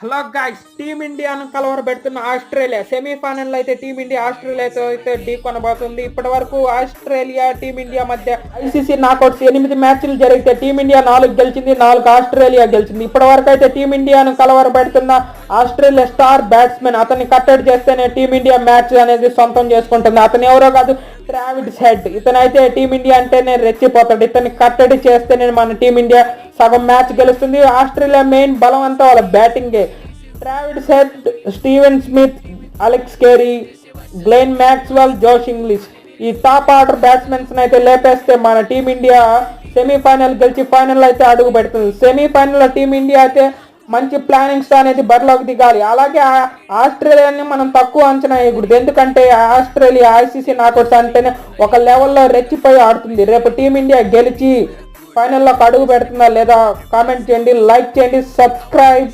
Hello guys టీమిండియాను కలవరబెడుతున్న Australia. Semifinal అయితే టీమిండియా ఆస్ట్రేలియాతో అయితే ఢీ కొనబోతుంది. ఇప్పటి వరకు ఆస్ట్రేలియా టీమిండియా మధ్య ఐసీసీ నాకౌట్స్ ఎనిమిది మ్యాచ్లు జరిగితే టీమిండియా నాలుగు గెలిచింది నాలుగు ఆస్ట్రేలియా గెలిచింది. ఇప్పటి వరకు అయితే టీమిండియాను కలవరబెడుతున్న ఆస్ట్రేలియా స్టార్ బ్యాట్స్మెన్. అతన్ని కట్టడి చేస్తేనే టీమిండియా మ్యాచ్ అనేది సొంతం చేసుకుంటుంది. అతను ఎవరో కాదు ట్రావిడ్స్ హెడ్ ఇతనైతే టీమిండియా అంటేనే రెచ్చిపోతాడు. ఇతన్ని కట్టడి చేస్తేనే మన టీమిండియా సగం మ్యాచ్ గెలుస్తుంది. ఆస్ట్రేలియా మెయిన్ బలం అంతా వాళ్ళ బ్యాటింగే. Travis Head Steven Smith Alex Carey Glenn Maxwell Josh Inglis ఈ టాప్ ఆర్డర్ బ్యాట్స్మెన్స్ అయితే లేపేస్తే మన టీమిండియా సెమీఫైనల్ గెలిచి ఫైనల్ అయితే అడుగు పెడుతుంది. సెమీఫైనల్లో టీమిండియా అయితే మంచి ప్లానింగ్స్ అనేది బరిలోకి దిగాలి. అలాగే ఆస్ట్రేలియాని మనం తక్కువ అంచనా వేయకూడదు. ఎందుకంటే ఆస్ట్రేలియా ఐసీసీ నాకౌట్స్ అంటేనే ఒక లెవెల్లో రెచ్చిపోయి ఆడుతుంది. రేపు టీమిండియా గెలిచి ఫైనల్లోకి అడుగు పెడుతుందా లేదా కామెంట్ చేయండి లైక్ చేయండి సబ్స్క్రైబ్.